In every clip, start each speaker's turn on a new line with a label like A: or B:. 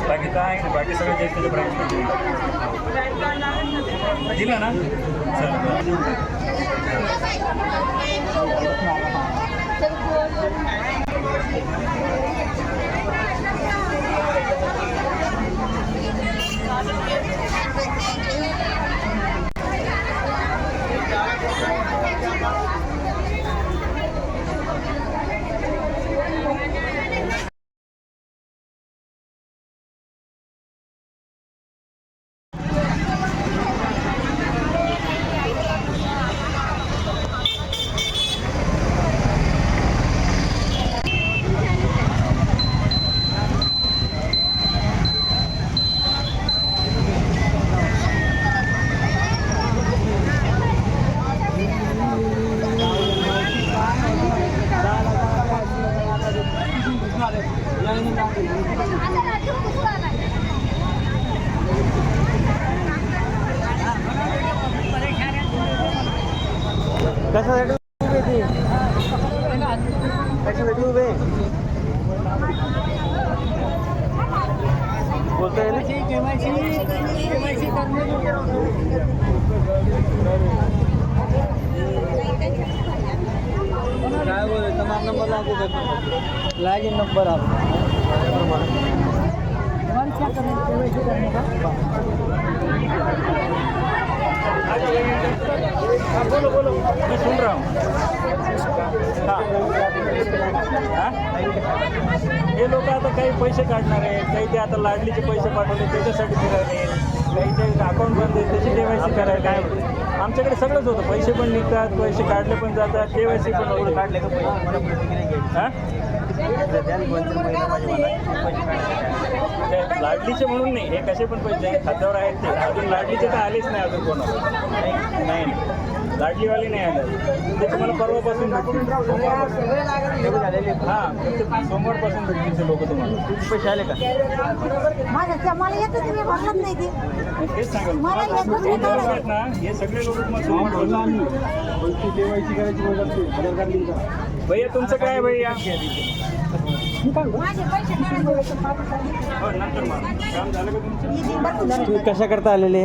A: बाकी काय बाकी सगळं जे त्याच्या ब्रांच दिलं ना? चल.
B: कशासाठी उभे ते? कशासाठी उभे? बोलतोय काय बोल तमाम नंबर लागू लागेल नंबर
A: बोलो मैं सुन रहा हूँ हाँ लोक आता काही पैसे काढणार आहे काही ते आता लाडलीचे पैसे पाठवले त्याच्यासाठी फिरायले काही ते अकाउंट बंद आहे त्याची के वाय सी करायला काय आमच्याकडे सगळंच होतं. पैसे पण निघतात पैसे काढले पण जातात के वाय सी पण
B: काढले का पैसे?
A: हां? लाडलीचे म्हणून नाही हे कसे पण पैसे खात्यावर आहेत ते. अजून लाडलीचे तर आलेच नाही अजून कोणाला. नाही नाही. लाडलीवाले नाही आले. ते तुम्हाला परवापासून भेटतील. हां सोमवारपासून भेटतील ते लोक तुम्हाला.
B: पैसे आले का?
C: माझ्या त्या- मला येतच मी भरलंच नाही ते.
A: मग तेच
C: मला
A: हे
C: येतच नाही
A: ना. हे सगळे लोक तुम्हाला सोमवारपासून भैया तुमचं काय आहे भैया?
C: माझे पैसे काढायचे
A: हो नंतर मग. काम झालं का तुमचं?
B: तुम्ही कशा करता आलेले?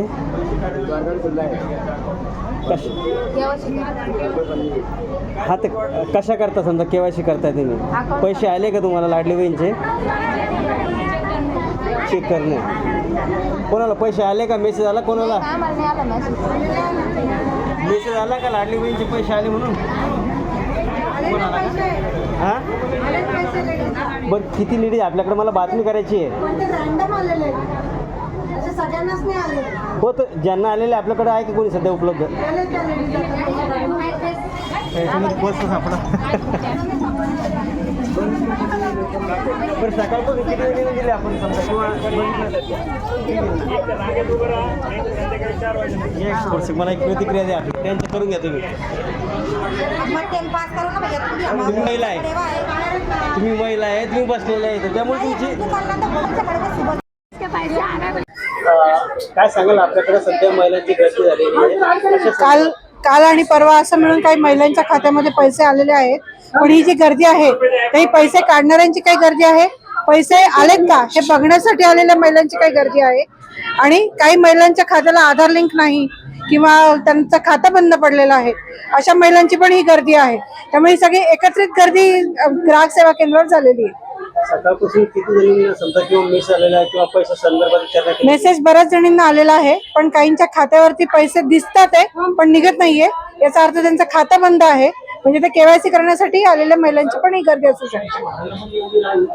B: कश हा ते कशा करता समजा केवायसी करताय तुम्ही? पैसे आले का तुम्हाला लाडली बहीणचे? चेक करणे. कोणाला पैसे आले का मेसेज आला? कोणाला?
C: मेसेज
B: आला का लाडली बहीणचे पैसे आले म्हणून? हां? बरं किती लेडीज आपल्याकडे मला बातमी करायची आहे
C: पण ते रँडम आलेले असे सगळ्यांनाच नाही आले.
B: हो तर ज्यांना आलेले आपल्याकडे आहे की कोणी सध्या उपलब्ध?
C: त्या
B: बरं सकाळपासून किती दिले आपण समजा. किंवा
A: एक
B: मला एक प्रतिक्रिया द्या. त्यांचं करून घ्या तुम्ही.
C: मग टेन पास करू का भैया तुम्ही
B: तुम्ही महिला आहे. तुम्ही महिला आहे तुम्ही बसलेले आहे. तर त्यामुळे तुमची काय सांगाल? आपल्याकडे सध्या महिलांची गर्दी झालेली आहे. अशा
D: काल काल आणि परवा असं मिळून काही महिलांच्या खात्यामध्ये पैसे आलेले आहेत. पण ही जी गर्दी आहे काही पैसे काढणाऱ्यांची काही गर्दी आहे? पैसे आलेत का? हे बघण्यासाठी आलेल्या महिलांची काही गर्दी आहे? आणि काही महिलांच्या खात्याला आधार लिंक नाही किंवा त्यांचं खातं बंद पडलेलं आहे अशा महिलांची पण ही गर्दी आहे. त्यामुळे ही सगळी एकत्रित गर्दी ग्राहक सेवा केंद्रावर झालेली आहे.
B: सकाळपासून किती जणींना समजा किंवा मिस आलेला आहे किंवा पैसा संदर्भात
D: मेसेज बऱ्याच जणींना आलेला आहे पण काहींच्या खात्यावरती पैसे दिसतात आहे पण निघत नाहीये. याचा अर्थ त्यांचं खातं बंद आहे. म्हणजे ते केवायसी करण्यासाठी आलेल्या महिलांची पण ही गर्दी असू शकते.